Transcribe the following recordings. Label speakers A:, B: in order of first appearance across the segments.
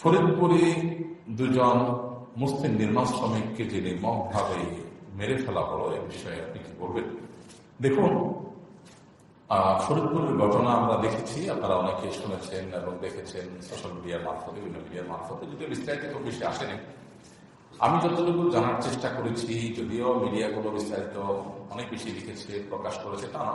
A: ফরিদপুরে দুজন মুসলিম নির্মাণ শ্রমিককে যে নির্মমভাবে মেরে ফেলা হলো এ বিষয়ে আপনি কি বলবেন? দেখুন ফরিদপুরের ঘটনা আমরা দেখেছি, আপনারা অনেকে শুনেছেন এবং দেখেছেন সোশ্যাল মিডিয়ার মারফতে, বিভিন্ন মিডিয়ার মারফতে, যদিও বিস্তারিত খুব বেশি আসেনি। আমি যতটুকু জানার চেষ্টা করেছি, যদিও মিডিয়াগুলো বিস্তারিত অনেক বেশি লিখেছে, প্রকাশ করেছে, তা না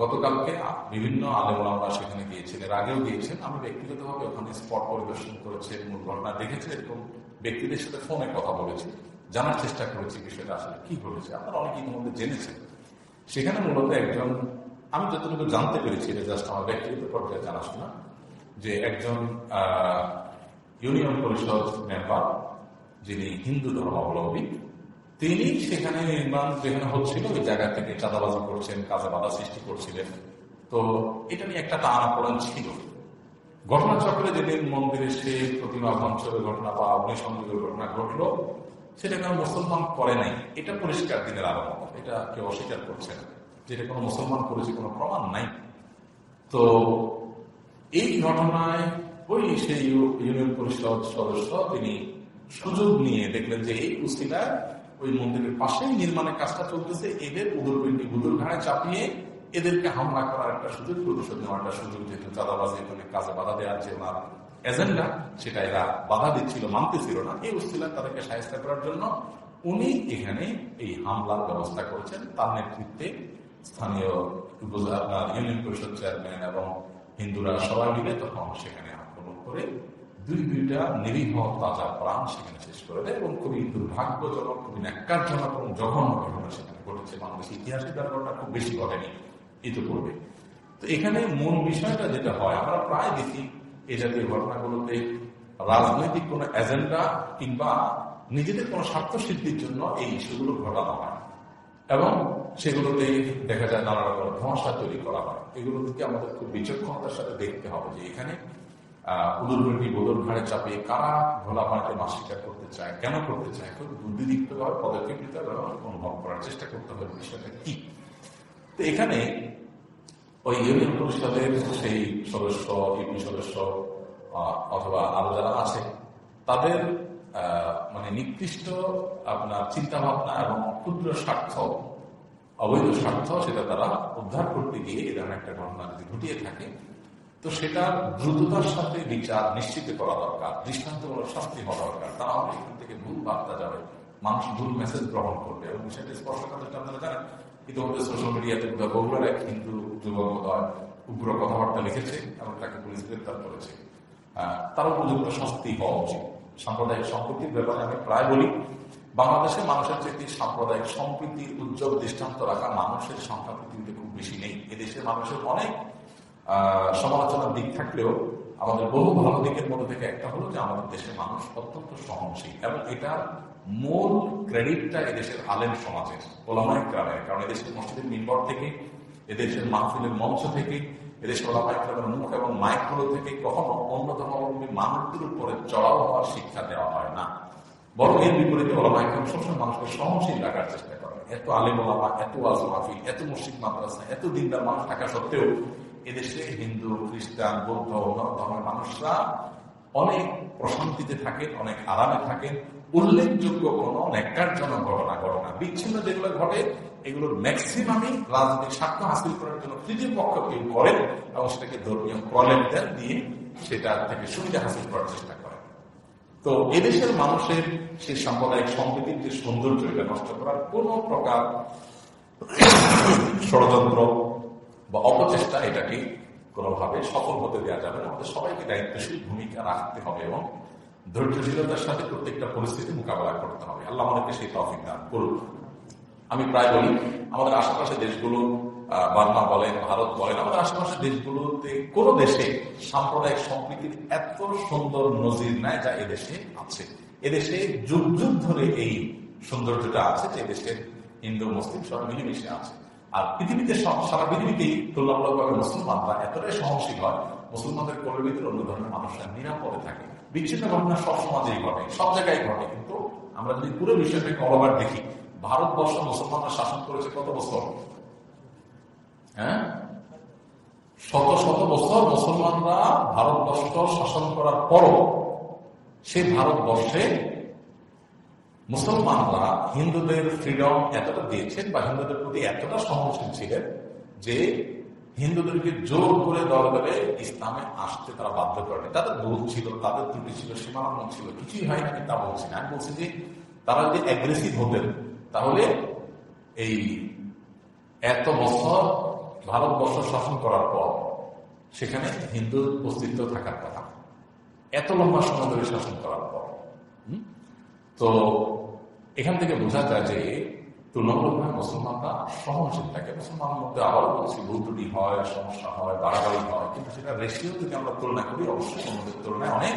A: গতকালকে বিভিন্ন আলেমরা সেখানে গিয়েছেন। এর আগেও গিয়েছেন। আমি ব্যক্তিগতভাবে ওখানে স্পট পরিদর্শন করেছি, মূল ঘটনা দেখেছি, এরকম ব্যক্তিদের সাথে ফোনে কথা বলেছি, জানার চেষ্টা করেছি বিষয়টা আসলে কি ঘটেছে। আপনারা অনেকে ইতিমধ্যে জেনেছেন। সেখানে মূলত একজন, আমি যতটুকু জানতে পেরেছি, এটা জাস্ট আমার ব্যক্তিগত পর্যায়ে জানাশোনা যে একজন ইউনিয়ন পরিষদ মেম্বার যিনি হিন্দু ধর্মাবলম্বী তিনি সেখানে নির্মাণ যেখানে হচ্ছিল, ওই জায়গা থেকে চাঁদাবাজি করছেন কাজে বাধা সৃষ্টি করছিলেন। তো এটা নিয়ে একটা টানাপোড়েন ছিল। ঘটনাচক্রে যেদিন মন্দিরে সে প্রতিমা ভঞ্চরের ঘটনা বা অগ্নিসংযোগের ঘটনা ঘটলো সেটা কোনো মুসলমান করে নাই। এটা পরিষ্কার দিনের আরম্ভ এটা কেউ অস্বীকার করছে না। যেটা কোনো মুসলমান করেছে, কোনো প্রমাণ নাই। তো এই ঘটনায় ওই সেই ইউনিয়ন পরিষদ সদস্য তিনি সুযোগ নিয়ে দেখলেন যে এই উসিলায় ওই মন্দিরের পাশেই নির্মাণের কাজটা চলতেছে। এদের উদর পিন্ডি উদর ঘাড়ে চাপিয়ে এদেরকে হামলা করার একটা সুযোগ, প্রতিশোধ নেওয়ার একটা সুযোগ যেহেতু চাঁদাবাজি এখানে কাজে বাধা দেওয়ার যে ওনার এজেন্ডা, সেটা এরা বাধা দিচ্ছিল, মানতেছিল না। এই উসিলায় তাদেরকে সাহায্য করার জন্য উনি এখানে এই হামলার ব্যবস্থা করেছেন। তার নেতৃত্বে স্থানীয় ইউনিয়ন পরিষদ চেয়ারম্যান এবং হিন্দুরা সবাই মিলে তখন সেখানে আক্রমণ করে দুই দুইটা নিরীহ, তাজা প্রাণ সেখানে শেষ করে দেয় এবং খুবই দুর্ভাগ্যজনক, খুবই ন্যাক্কারজনক এবং জঘন্য ঘটনা সেখানে ঘটেছে। বাংলাদেশের ইতিহাসে তার ঘটনা খুব বেশি ঘটেনি ইতিপূর্বে। তো এখানে মূল বিষয়টা যেটা হয়, আমরা প্রায় দেখি এই জাতীয় ঘটনাগুলোতে রাজনৈতিক কোনো এজেন্ডা কিংবা নিজেদের কোনো স্বার্থ সিদ্ধির জন্য এই ইস্যুগুলো ঘটানো হয়। এবং সেগুলোতে দেখা যায় নানা রকম ধোঁয়াশা তৈরি করা হয়। এগুলো থেকে আমাদের খুব বিচক্ষণতার সাথে দেখতে হবে যে এখানে উদুরবর্তী বোদর ঘাড়ে চাপিয়ে কারা ঘোলা পানিতে শিকার করতে চায়, কেন করতে চায়, খুব বুদ্ধিদীপ্তভাবে পদক্ষেপ নিতে হবে অনুভব করার চেষ্টা করতে হবে বিষয়টা কি? তো এখানে ওই ইউনিয়ন পরিষদের সেই সদস্য, ইউপি সদস্য অথবা আরও যারা আছে, তাদের মানে নির্দিষ্ট আপনার চিন্তা ভাবনা এবং ক্ষুদ্র স্বার্থ, অবৈধ স্বার্থ, সেটা তারা উদ্ধার করতে গিয়ে এ ধরনের একটা ঘটনা যদি ঘটিয়ে থাকে তো সেটা দ্রুততার সাথে বিচার নিশ্চিত করা দরকার, দৃষ্টান্তমূলক শাস্তি হওয়া দরকার। তা না এখান থেকে ভুল বার্তা যাবে। মানুষ ভুল মেসেজ গ্রহণ করবে এবং বিষয়টা স্পষ্ট কথা আপনারা জানেন ইতিমধ্যে সোশ্যাল মিডিয়াতে বগুড়ার এক হিন্দু যুবক উগ্র কথাবার্তা লিখেছে এবং তাকে পুলিশ গ্রেপ্তার করেছে। তার উপযুক্ত শাস্তি হওয়া উচিত। সাম্প্রদায়িক সম্প্রীতির ব্যাপারে আমি প্রায় বলি বাংলাদেশের মানুষের চেয়ে সাম্প্রদায়িক সম্প্রীতির উজ্জ্বল দৃষ্টান্ত রাখা মানুষের সংখ্যা পৃথিবীতে খুব বেশি নেই। এদেশের মানুষের অনেক সমালোচনার দিক থাকলেও আমাদের বহু ভালো দিকের মধ্যে থেকে একটা হলো যে আমাদের দেশের মানুষ অত্যন্ত সহনশীল এবং এটার মূল ক্রেডিটটা এদেশের আলেম সমাজের ওলামায় গ্রামের কারণ এদেশের মসজিদের মিম্বর থেকে, এদেশের মাহফিলের মঞ্চ থেকে, এদেশের ওলামায় গ্রামের মুখ এবং মাইকগুলো থেকে কখনো অন্য ধর্মাবলম্বী মানুষদের উপরে চড়াও হওয়ার শিক্ষা দেওয়া হয় না। বরং এর বিপরীতে ওলামায় গ্রাম সবসময় মানুষকে সহনশীল রাখার চেষ্টা করে এত আলেম ওলামা, এত আজ মাহফিল, এত মসজিদ মাদ্রাসা, এত দিনদার মানুষ থাকা সত্ত্বেও এদেশে হিন্দু, খ্রিস্টান, বৌদ্ধ ধর্মের মানুষরা অনেক প্রশান্তিতে থাকেন, অনেক আরামে থাকেন। উল্লেখযোগ্য কোন ন্যাক্কারজনক ঘটনা ঘটনা বিচ্ছিন্ন যেগুলো ঘটে, এগুলোর ম্যাক্সিমামই রাজনৈতিক স্বার্থ হাসিল করার জন্য তৃতীয় পক্ষ কেউ করেন এবং সেটাকে ধর্মীয় প্রলেপদের দিয়ে সেটা থেকে সুবিধা হাসিল করার চেষ্টা করেন। তো এদেশের মানুষের সেই সাম্প্রদায়িক সম্প্রীতির যে সৌন্দর্য, এটা নষ্ট করার কোন প্রকার ষড়যন্ত্র বা অপচেষ্টা এটাকে কোনোভাবে সফল হতে দেওয়া যাবে না। আমাদের সবাইকে দায়িত্বশীল ভূমিকা রাখতে হবে এবং ধৈর্যশীলতার সাথে প্রত্যেকটা পরিস্থিতি মোকাবেলা করতে হবে। আল্লাহ আমাদেরকে সেই তফিক দান করুন আমি প্রায় বলি, আমাদের আশেপাশে দেশগুলো বার্মা বলেন, ভারত বলেন, আমাদের আশেপাশের দেশগুলোতে কোন দেশে সাম্প্রদায়িক সম্প্রীতির এত সুন্দর নজির নাই যা এদেশে আছে। এদেশে যুগ যুগ ধরে এই সৌন্দর্যটা আছে যে দেশের হিন্দু, মুসলিম সব মিলেমিশে আছে। আর পৃথিবীতে সারা পৃথিবীতেই তুলনামূলকভাবে মুসলমানরা এতটাই সহনশীল হয়, মুসলমানদের কোলের ভিতরে অন্য ধরনের মানুষরা নিরাপদে থাকে। বিচ্ছিন্ন ঘটনা সব সমাজেই ঘটে, সব জায়গায় ঘটে। কিন্তু আমরা যদি পুরো বিষয়টাকে অলবার দেখি, ভারতবর্ষ মুসলমানরা শাসন করেছে কত বছর? হ্যাঁ? শত শত বছর মুসলমানরা ভারতবর্ষ শাসন করার পরও সেই ভারতবর্ষে মুসলমানরা হিন্দুদের ফ্রিডম এতটা দিয়েছেন বা হিন্দুদের প্রতি এতটা সহনশীল ছিলেন যে হিন্দুদেরকে জোর করে দল দলে ইসলামে আসতে তারা বাধ্য করেনি। তাদের ভুল ছিল, তাদের ত্রুটি ছিল সীমালঙ্ঘন ছিল, কিছুই হয় নাকি তা বলছি না। আমি বলছি যে তারা যদি অ্যাগ্রেসিভ হতেন, তাহলে এই এত বছর ভারতবর্ষ শাসন করার পর সেখানে হিন্দুর অস্তিত্ব থাকার কথা, এত লম্বা সময় ধরে শাসন করার পর তো এখান থেকে বোঝা যায় যে তুলনামূলকভাবে মুসলমানরা সহনশীল থাকে। মুসলমানের মধ্যে আবার বলছি ভুল হয়, সমস্যা হয়, বাড়াবাড়ি হয়। কিন্তু সেটা রেশিও যদি আমরা তুলনা করি, অবশ্যই অন্যদের তুলনায় অনেক।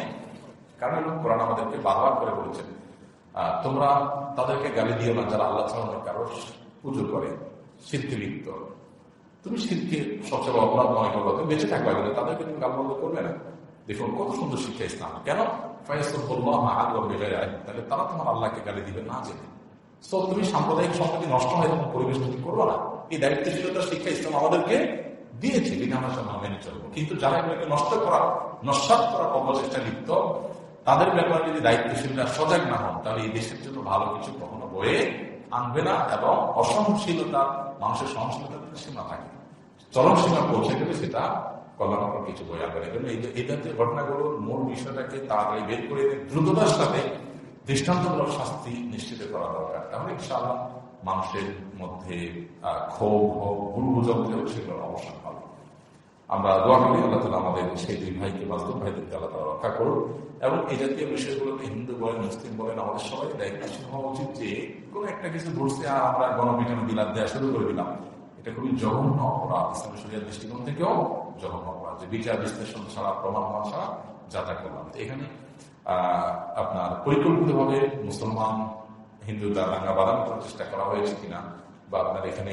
A: কারণ কোরআন আমাদেরকে বারবার করে বলেছেন তোমরা তাদেরকে গালি দিও না, যারা আল্লাহ ছাড়া কারও পুজো করে শিল্পে লিপ্ত। তুমি শিল্পকে সবচেয়ে অপরাধ মনে করব বেঁচে থাকবে তাদেরকে তুমি গালবন্ধ করবে না। দেখুন, কত সুন্দর শিক্ষা ইসলাম। কেন? তাহলে তারা তোমার আল্লাহকে গালি দিবে, না তুমি সাম্প্রদায়িক নষ্ট হয় পরিবেশ তুমি করব না। এই শিক্ষা চলবো। কিন্তু যারা নষ্ট করা লিপ্ত, তাদের ব্যাপারে যদি দায়িত্বশীলরা সজাগ না হন, তাহলে এই দেশের জন্য ভালো কিছু কখনো বয়ে আনবে না এবং অসহনশীলতা, মানুষের সহনশীলতা সীমা থাকে। চরম সীমা পৌঁছে গেলে সেটা কল্যাণকর কিছু আনবে না এই এই জাতীয় ঘটনাগুলোর মূল বিষয়টাকে তাড়াতাড়ি বের করে দ্রুততার সাথে দৃষ্টান্তমূলক শাস্তি নিশ্চিত করা দরকার। তাহলে ইনশাআল্লাহ মানুষের মধ্যে ক্ষোভ হোক ভুল হোক সেগুলোর অবসান হবে আমরা দোয়া করি, আল্লাহ তালা আমাদের সেই দুই ভাইকে, বাস্তব ভাইদেরকে আল্লাহ তালা রক্ষা করুন এবং এই জাতীয় বিষয়গুলোকে হিন্দু বলেন, মুসলিম বলেন, আমাদের সবাই দায়িত্বশীল হওয়া উচিত যে কোনো একটা কিছু ঘুরছে আর আমরা গণপিটানো বিলাপ দেওয়া শুরু করে দিলাম। এটা খুবই জঘন্য অপরাধ, ইসলামী শরিয়ার দৃষ্টিকোণ থেকেও। জঘন্য অপরাধ যে বিচার বিশ্লেষণ ছাড়া, প্রমাণ হওয়া ছাড়া যাতা করলাম এখানে আপনার পরিকল্পিতভাবে মুসলমান হিন্দু দাঙ্গা বাদাম করার চেষ্টা করা হয়েছে কিনা বা আপনার এখানে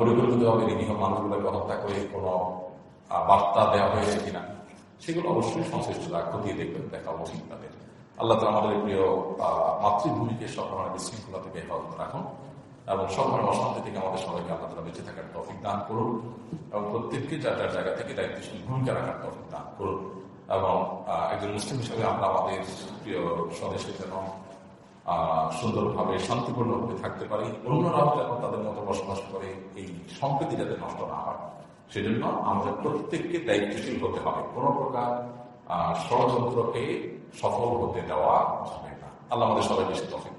A: পরিকল্পিতভাবে নিরীহ মানুষগুলোকে হত্যা করে কোনো বার্তা দেওয়া হয়েছে কিনা, সেগুলো অবশ্যই সংশ্লিষ্টরা খতিয়ে দেখবেন, দেখা উচিত তাদের। আল্লাহ তালা আমাদের প্রিয় মাতৃভূমিকে ধরনের বিশৃঙ্খলা থেকে হেফাজত রাখুন। এবং ধরনের অশান্তি থেকে আমাদের সবাইকে আল্লাহ তালা বেঁচে থাকার টফিক দান করুন এবং প্রত্যেককে যার যার জায়গা থেকে দায়িত্বশীল ভূমিকা রাখার টফিক দান করুন এবং একজন মুসলিম হিসেবে আমরা আমাদের প্রিয় স্বদেশে যেন সুন্দরভাবে শান্তিপূর্ণভাবে থাকতে পারি, অন্যরাও যেন তাদের মতো বসবাস করে, এই সম্প্রীতি যাতে নষ্ট না হয়। সেজন্য আমাদের প্রত্যেককে দায়িত্বশীল হতে হবে। কোন প্রকার ষড়যন্ত্রকে সফল হতে দেওয়া যাবে না। আল্লাহ আমাদের সবাই বেশি তফিক